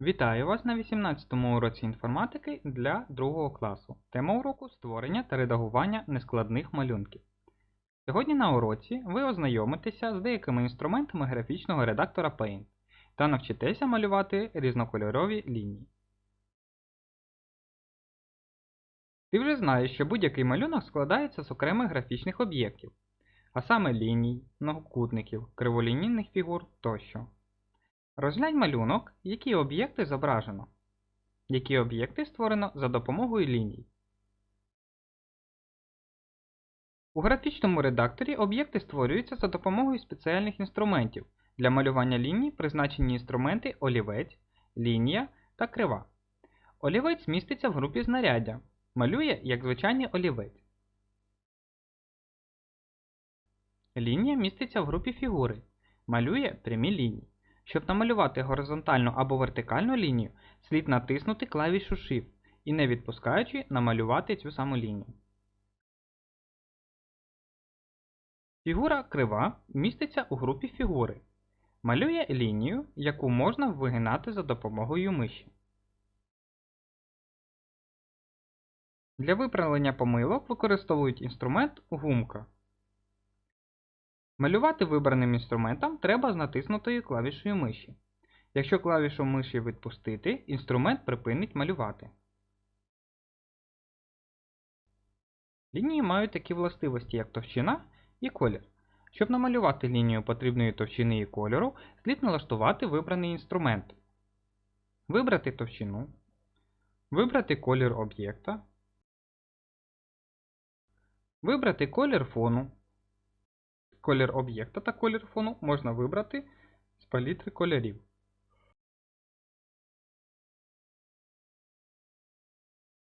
Вітаю вас на 18 му уроці інформатики для 2 класу. Тема уроку створення та редагування нескладних малюнків. Сьогодні на уроці ви ознайомитеся з деякими інструментами графічного редактора Paint та навчитеся малювати різнокольорові лінії. Ти вже знаєш, що будь-який малюнок складається з окремих графічних об'єктів, а саме ліній, многокутників, криволінійних фігур тощо. Розглянь малюнок, які об'єкти зображено. Які об'єкти створено за допомогою ліній. У графічному редакторі об'єкти створюються за допомогою спеціальних інструментів. Для малювання ліній призначені інструменти олівець, лінія та крива. Олівець міститься в групі знаряддя. Малює як звичайний олівець. Лінія міститься в групі фігури. Малює прямі лінії. Щоб намалювати горизонтальну або вертикальну лінію, слід натиснути клавішу Shift і не відпускаючи намалювати цю саму лінію. Фігура крива міститься у групі фігури. Малює лінію, яку можна вигинати за допомогою миші. Для виправлення помилок використовують інструмент гумка. Малювати вибраним інструментом треба з натиснутою клавішою миші. Якщо клавішу миші відпустити, інструмент припинить малювати. Лінії мають такі властивості, як товщина і колір. Щоб намалювати лінію потрібної товщини і кольору, слід налаштувати вибраний інструмент. Вибрати товщину. Вибрати колір об'єкта. Вибрати колір фону. Колір об'єкта та колір фону можна вибрати з палітри кольорів.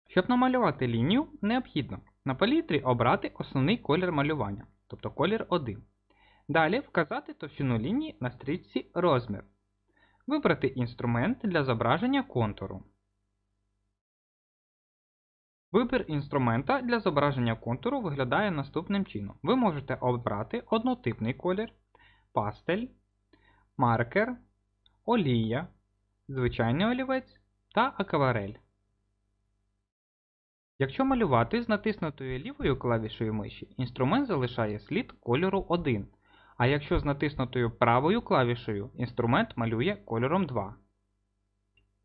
Щоб намалювати лінію, необхідно на палітрі обрати основний колір малювання, тобто колір 1. Далі вказати товщину лінії на стрічці розмір. Вибрати інструмент для зображення контуру. Вибір інструмента для зображення контуру виглядає наступним чином. Ви можете обрати однотипний колір, пастель, маркер, олія, звичайний олівець та акварель. Якщо малювати з натиснутою лівою клавішою миші, інструмент залишає слід кольору 1, а якщо з натиснутою правою клавішею, інструмент малює кольором 2.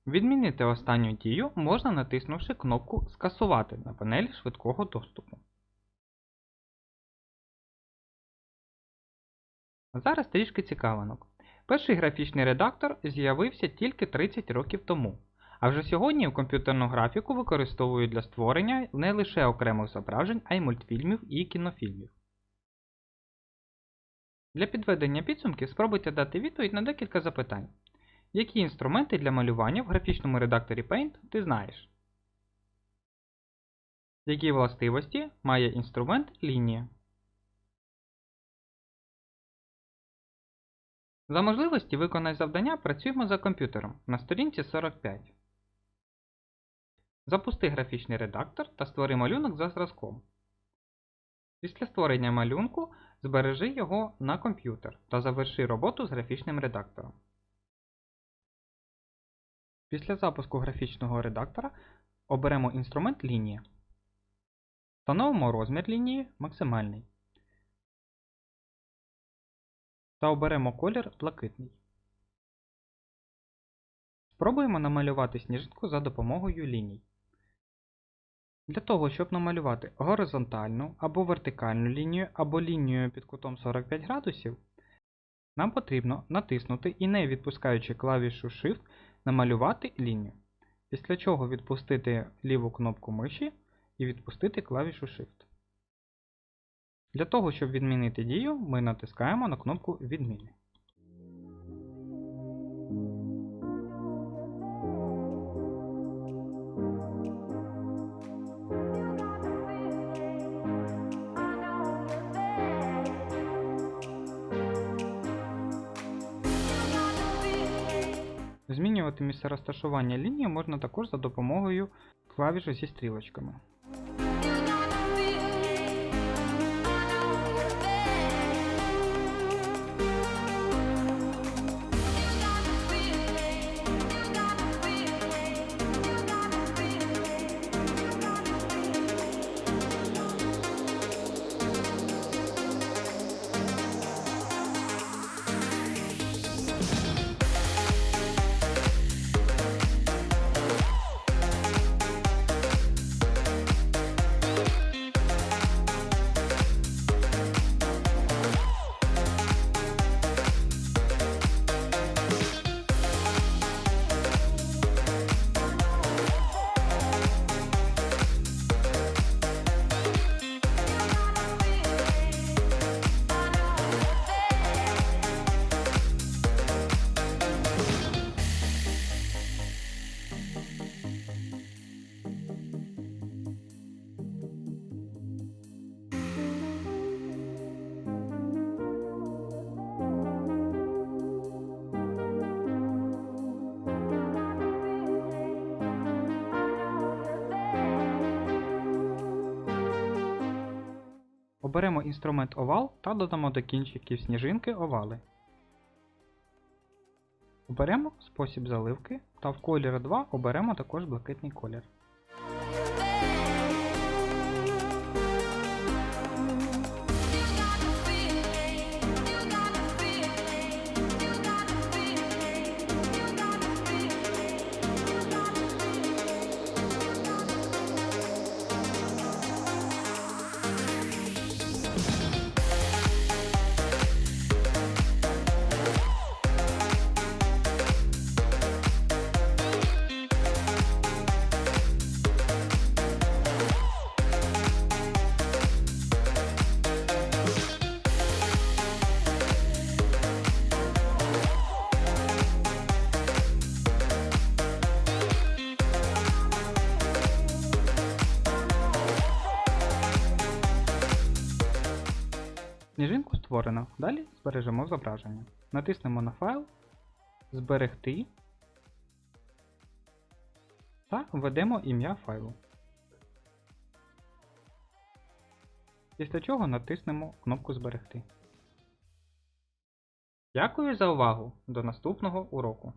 Відмінити останню дію можна натиснувши кнопку Скасувати на панелі швидкого доступу. Зараз трішки цікавинок. Перший графічний редактор з'явився тільки 30 років тому, а вже сьогодні комп'ютерну графіку використовують для створення не лише окремих зображень, а й мультфільмів і кінофільмів. Для підведення підсумків спробуйте дати відповідь на декілька запитань. Які інструменти для малювання в графічному редакторі Paint ти знаєш? Які властивості має інструмент лінія? За можливості виконай завдання працюємо за комп'ютером на сторінці 45. Запусти графічний редактор та створи малюнок за зразком. Після створення малюнку збережи його на комп'ютер та заверши роботу з графічним редактором. Після запуску графічного редактора оберемо інструмент лінія. Встановимо розмір лінії максимальний. Та оберемо колір блакитний. Спробуємо намалювати сніжинку за допомогою ліній. Для того, щоб намалювати горизонтальну або вертикальну лінію, або лінію під кутом 45 градусів, нам потрібно натиснути і не відпускаючи клавішу Shift намалювати лінію. Після чого відпустити ліву кнопку миші і відпустити клавішу Shift. Для того, щоб відмінити дію, ми натискаємо на кнопку Відміни. Змінювати місце розташування лінії можна також за допомогою клавіші зі стрілочками. Оберемо інструмент овал та додамо до кінчиків сніжинки овали. Оберемо спосіб заливки та в колір 2 оберемо також блакитний колір. Сніжинку створено. Далі збережемо зображення. Натиснемо на файл, Зберегти та введемо ім'я файлу. Після чого натиснемо кнопку Зберегти. Дякую за увагу! До наступного уроку!